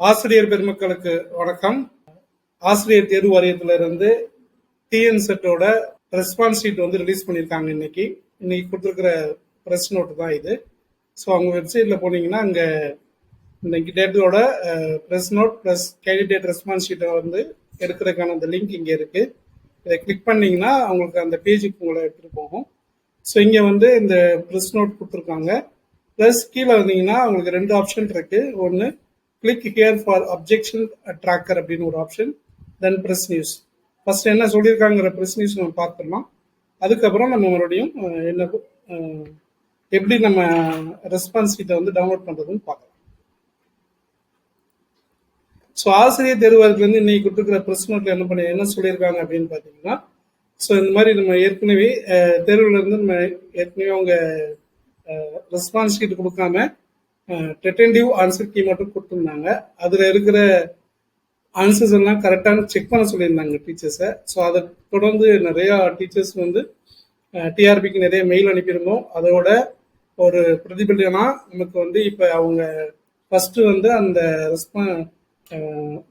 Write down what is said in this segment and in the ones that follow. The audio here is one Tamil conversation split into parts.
ஆசிரியர் பெருமக்களுக்கு வணக்கம். ஆசிரியர் தேர்வு வாரியத்திலிருந்து டிஎன் செட்டோட ரெஸ்பான்ஸ் ஷீட் வந்து ரிலீஸ் பண்ணியிருக்காங்க இன்னைக்கு. இன்னைக்கு கொடுத்துருக்கிற ப்ரெஸ் நோட்டு தான் இது. ஸோ அவங்க வெப்சைட்டில் போனீங்கன்னா அங்கே இன்னைக்கு டேட்டோட press note plus candidate response ஷீட்டை வந்து எடுக்கிறதுக்கான அந்த லிங்க் இங்கே இருக்குது இதை கிளிக் பண்ணீங்கன்னா அவங்களுக்கு அந்த பேஜுக்கு உங்களை எடுத்துகிட்டு போகும். ஸோ இங்கே வந்து இந்த ப்ரெஸ் நோட் கொடுத்துருக்காங்க. ப்ளஸ் கீழே வந்தீங்கன்னா அவங்களுக்கு ரெண்டு ஆப்ஷன் இருக்குது ஒன்று click here for objection tracker அப்படின்னு ஒரு option then press news first என்ன சொல்லியிருக்காங்கிற ப்ரெஸ் நியூஸ் நம்ம பார்த்துடலாம். அதுக்கப்புறம் நம்ம மறுபடியும் என்ன எப்படி நம்ம ரெஸ்பான்ஸ் கிட்ட வந்து டவுன்லோட் பண்ணுறதுன்னு பார்க்கலாம். ஸோ ஆசிரியர் தேர்வாளர்லேருந்து இன்னைக்கு கொடுத்துருக்கிற ப்ரெஸ் நோட்டில் என்ன பண்ணி என்ன சொல்லியிருக்காங்க அப்படின்னு பார்த்தீங்கன்னா ஸோ இந்த மாதிரி நம்ம ஏற்கனவே தேர்வுலேருந்து தேர்வுல இருந்து நம்ம ஏற்கனவே அவங்க ரெஸ்பான்ஸ் ஷீட் கொடுக்காம டெட்டன்டிவ் ஆன்சர் கீ மட்டும் கொடுத்துருந்தாங்க. அதில் இருக்கிற ஆன்சர்ஸ் எல்லாம் கரெக்டான செக் பண்ண சொல்லியிருந்தாங்க டீச்சர்ஸை ஸோ அதை தொடர்ந்து நிறையா டீச்சர்ஸ் வந்து டிஆர்பிக்கு நிறைய மெயில் அனுப்பியிருந்தோம். அதோட ஒரு பிரதிபலினா நமக்கு வந்து இப்போ அவங்க ஃபர்ஸ்ட் வந்து அந்த ரெஸ்பான்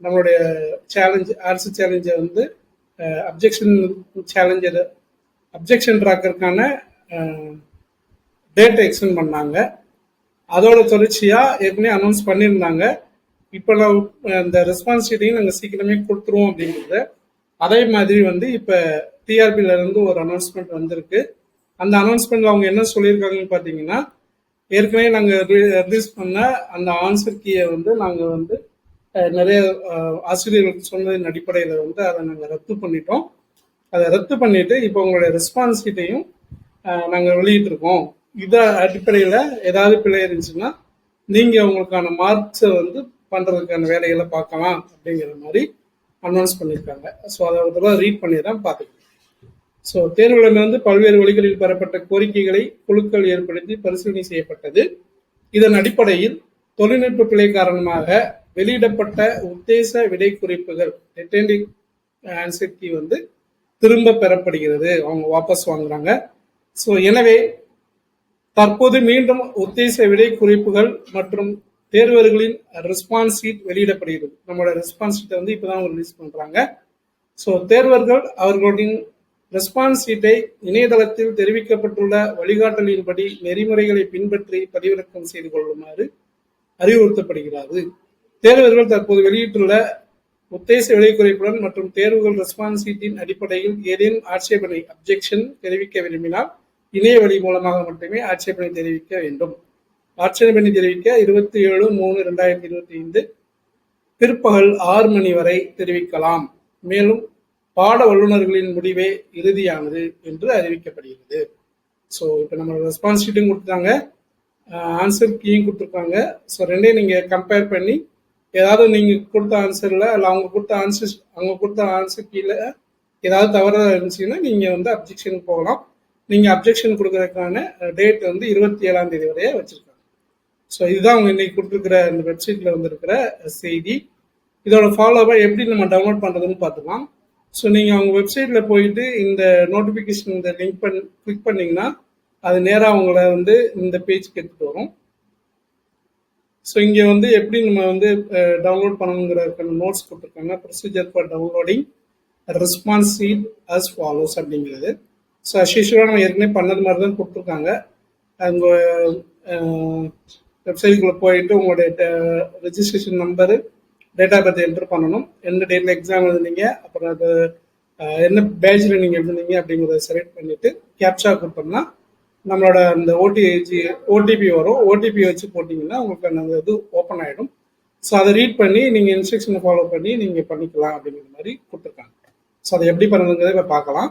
நம்மளுடைய சேலஞ்ச் ஆன்சர் சேலஞ்சை வந்து அப்ஜெக்ஷன் சேலஞ்சர் அப்ஜெக்ஷன் ட்ராக்கருக்கான டேட்டை எக்ஸ்டெண்ட் பண்ணாங்க. அதோட தொடர்ச்சியாக ஏற்கனவே அனௌன்ஸ் பண்ணியிருந்தாங்க. இப்போ நான் அந்த ரெஸ்பான்ஸ் ஷீட்டையும் நாங்கள் சீக்கிரமே கொடுத்துருவோம் அப்படிங்கிறது. அதே மாதிரி வந்து இப்போ டிஆர்பியிலேருந்து ஒரு அனௌன்ஸ்மெண்ட் வந்திருக்கு. அந்த அனௌன்ஸ்மெண்ட்ல அவங்க என்ன சொல்லியிருக்காங்கன்னு பார்த்தீங்கன்னா ஏற்கனவே நாங்கள் ரிலீஸ் பண்ண அந்த ஆன்சர் கீயை வந்து நாங்கள் வந்து நிறைய ஆசிரியர்கள் சொன்னதின் அடிப்படையில் வந்து அதை நாங்கள் ரத்து பண்ணிட்டோம். அதை ரத்து பண்ணிட்டு இப்போ உங்களுடைய ரெஸ்பான்ஸ் கிட்டையும் நாங்கள் வெளியிட்டிருக்கோம். இதை அடிப்படையில் ஏதாவது பிழை இருந்துச்சுன்னா நீங்கள் உங்களுக்கான மார்க்ஸை வந்து பண்ணுறதுக்கான வேலைகளை பார்க்கலாம் அப்படிங்கிற மாதிரி அனௌன்ஸ் பண்ணியிருக்காங்க ஸோ அதை ஒரு தடவை ரீட் பண்ணி தான் பார்த்துக்கலாம் ஸோ தேர்வுகளிலிருந்து பல்வேறு வழிகளில் பெறப்பட்ட கோரிக்கைகளை குழுக்கள் ஏற்படுத்தி பரிசீலனை செய்யப்பட்டது. இதன் அடிப்படையில் தொழில்நுட்ப பிழை காரணமாக வெளியிடப்பட்ட உத்தேச விடை குறிப்புகள் டெட்டெண்டிங் ஆன்சர் கீ வந்து திரும்ப பெறப்படுகிறது. அவங்க வாபஸ் வாங்குறாங்க. ஸோ எனவே தற்போது மீண்டும் உத்தேச விடை குறிப்புகள் மற்றும் தேர்வர்களின் ரெஸ்பான்ஸ் ஷீட் வெளியிடப்படுகிறது. நம்மளோட ரெஸ்பான்ஸ் ஷீட்டை வந்து இப்போதான் ரிலீஸ் பண்றாங்க. ஸோ தேர்வர்கள் அவர்களின் ரெஸ்பான்ஸ் ஷீட்டை இணையதளத்தில் தெரிவிக்கப்பட்டுள்ள வழிகாட்டலின்படி நெறிமுறைகளை பின்பற்றி பதிவிறக்கம் செய்து கொள்ளுமாறு அறிவுறுத்தப்படுகிறது. தேர்வர்கள் தற்போது வெளியிட்டுள்ள உத்தேச விலைக்குறைப்புடன் மற்றும் தேர்வுகள் ரெஸ்பான்ஸ் ஷீட்டின் அடிப்படையில் ஏதேனும் ஆட்சேபனை அப்ஜெக்ஷன் தெரிவிக்க விரும்பினால் இணைய வழி மூலமாக மட்டுமே ஆட்சேபனை தெரிவிக்க வேண்டும். ஆட்சேபனை தெரிவிக்க இருபத்தி ஏழு மூணு ரெண்டாயிரத்தி இருபத்தி ஐந்து பிற்பகல் ஆறு மணி வரை தெரிவிக்கலாம். மேலும் பாட வல்லுநர்களின் முடிவே இறுதியானது என்று அறிவிக்கப்படுகிறது. ஸோ இப்போ நம்ம ரெஸ்பான்ஸ் ஷீட்டும் கொடுத்துட்டாங்க. ஆன்சர் கீயும் கொடுத்துருக்காங்க. ஸோ ரெண்டையும் நீங்கள் கம்பேர் பண்ணி ஏதாவது நீங்கள் கொடுத்த ஆன்சரில் இல்லை அவங்க கொடுத்த ஆன்சர் அவங்க கொடுத்த ஆன்சர் கீழே ஏதாவது தவறாக இருந்துச்சுன்னா நீங்கள் வந்து அப்ஜெக்ஷனுக்கு போகலாம். நீங்கள் அப்ஜெக்ஷன் கொடுக்கறதுக்கான டேட் வந்து இருபத்தி ஏழாம் தேதி வரைய வச்சுருக்காங்க. ஸோ இதுதான் அவங்க இன்னைக்கு கொடுத்துருக்கிற இந்த வெப்சைட்டில் வந்திருக்கிற செய்தி. இதோட ஃபாலோவாக எப்படி நம்ம டவுன்லோட் பண்ணுறதுன்னு பார்த்துக்கலாம். ஸோ நீங்கள் அவங்க வெப்சைட்டில் போயிட்டு இந்த நோட்டிஃபிகேஷன் இந்த லிங்க் பண் கிளிக் பண்ணிங்கன்னா அது நேராக அவங்கள வந்து இந்த பேஜ்க்கு எடுத்துகிட்டு வரும். ஸோ இங்கே வந்து எப்படி நம்ம வந்து டவுன்லோட் பண்ணணுங்கிறதுக்கான நோட்ஸ் கொடுத்துருக்காங்க. Procedure for downloading response sheet as follows அப்படிங்கிறது. ஸோ அஸ்யூஷுவலாக நம்ம ஏற்கனவே பண்ணது மாதிரி தான் கொடுத்துருக்காங்க அவங்க வெப்சைட்டுக்குள்ளே போயிட்டு உங்களுடைய registration number date of birth enter பண்ணணும். எந்த டேட்டில் எக்ஸாம் எழுதுனீங்க அப்புறம் அது என்ன பேஜில் நீங்கள் எழுதுனீங்க அப்படிங்கிறத செலக்ட் பண்ணிவிட்டு கேப்சா கொடுத்தோம்னா நம்மளோட அந்த ஓடிஜி ஓடிபி வரும். ஓடிபி வச்சு போட்டிங்கன்னா உங்களுக்கு அந்த இது ஓப்பன் ஆகிடும் ஸோ அதை ரீட் பண்ணி நீங்கள் இன்ஸ்ட்ரக்ஷனை ஃபாலோ பண்ணி நீங்கள் பண்ணிக்கலாம் அப்படிங்கிற மாதிரி கொடுத்துருக்காங்க. ஸோ அதை எப்படி பண்ணுங்கிறத இப்போ பார்க்கலாம்.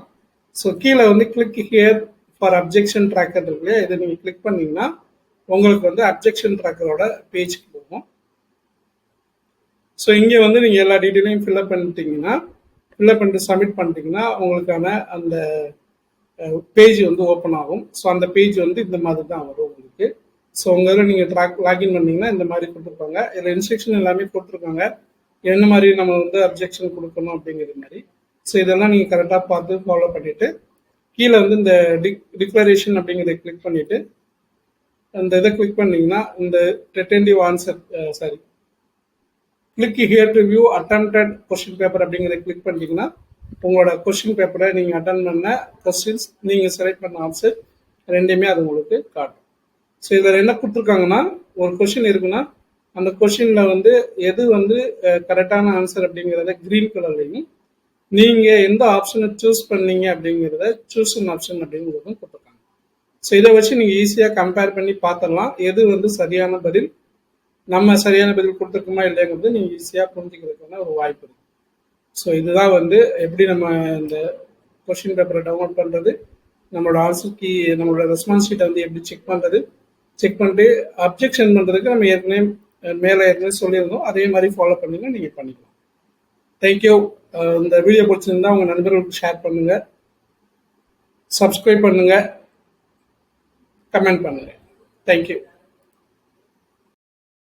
ஸோ கீழே வந்து click here for objection tracker இருக்கு இல்லையா இதை நீங்கள் கிளிக் பண்ணீங்கன்னா உங்களுக்கு வந்து அப்ஜெக்ஷன் ட்ராக்கரோட பேஜ்க்கு போகும். ஸோ இங்கே வந்து நீங்கள் எல்லா டீட்டெயிலையும் ஃபில்அப் பண்ணிட்டீங்கன்னா ஃபில்அப் பண்ணிட்டு சப்மிட் பண்ணிட்டீங்கன்னா உங்களுக்கான அந்த பேஜ் வந்து ஓப்பன் ஆகும். ஸோ அந்த பேஜ் வந்து இந்த மாதிரி தான் வரும் உங்களுக்கு. ஸோ உங்கள் நீங்கள் ட்ராக் லாகின் பண்ணீங்கன்னா இந்த மாதிரி கொடுத்துருப்பாங்க. இதில் இன்ஸ்ட்ரக்ஷன் எல்லாமே கொடுத்துருக்காங்க. என்ன மாதிரி நம்ம வந்து அப்ஜெக்ஷன் கொடுக்கணும் அப்படிங்கிற மாதிரி. ஸோ இதெல்லாம் நீங்கள் கரெக்டாக பார்த்து ஃபாலோ பண்ணிவிட்டு கீழே வந்து இந்த டிக் டிக்ளரேஷன் அப்படிங்கிறத கிளிக் பண்ணிவிட்டு அந்த இதை கிளிக் பண்ணீங்கன்னா இந்த tentative answer sorry click here to view attempted question paper அப்படிங்கிறத கிளிக் பண்ணிட்டீங்கன்னா உங்களோட கொஸ்டின் பேப்பரை நீங்கள் அட்டன் பண்ண கொஸ்டின்ஸ் நீங்கள் செலக்ட் பண்ண ஆன்சர் ரெண்டையுமே அது உங்களுக்கு காட்டும். ஸோ இதில் என்ன கொடுத்துருக்காங்கன்னா ஒரு கொஷின் இருக்குன்னா அந்த கொஷினில் வந்து எது வந்து கரெக்டான ஆன்சர் அப்படிங்கிறத க்ரீன் கலர்லையும் நீங்கள் எந்த ஆப்ஷனை சூஸ் பண்ணீங்க அப்படிங்கிறத சூஸ் ஆப்ஷன் அப்படிங்கிறதும் கொடுத்துருக்காங்க. ஸோ இதை வச்சு நீங்கள் ஈஸியாக கம்பேர் பண்ணி பார்த்துடலாம். எது வந்து சரியான பதில் நம்ம சரியான பதில் கொடுத்துருக்கோமா இல்லைங்கிறது நீங்கள் ஈஸியாக புரிஞ்சுக்கிறதுக்கான ஒரு வாய்ப்பு இருக்கு. ஸோ இதுதான் வந்து எப்படி நம்ம இந்த கொஷின் பேப்பரை டவுன்லோட் பண்ணுறது நம்மளோட ஆன்சர் கீ நம்மளோட ரெஸ்பான்ஸ் ஷீட்டை வந்து எப்படி செக் பண்ணுறது செக் பண்ணிட்டு அப்ஜெக்ஷன் பண்ணுறதுக்கு நம்ம ஏற்கனவே மேலே ஏற்கனவே சொல்லியிருந்தோம். அதே மாதிரி ஃபாலோ பண்ணிங்கன்னா நீங்கள் பண்ணிக்கலாம். தேங்க்யூ இந்த வீடியோ பிடிச்சிருந்தா உங்கள் நண்பர்களுக்கு ஷேர் பண்ணுங்கள் சப்ஸ்கிரைப் பண்ணுங்கள் கமெண்ட் பண்ணுங்கள் தேங்க்யூ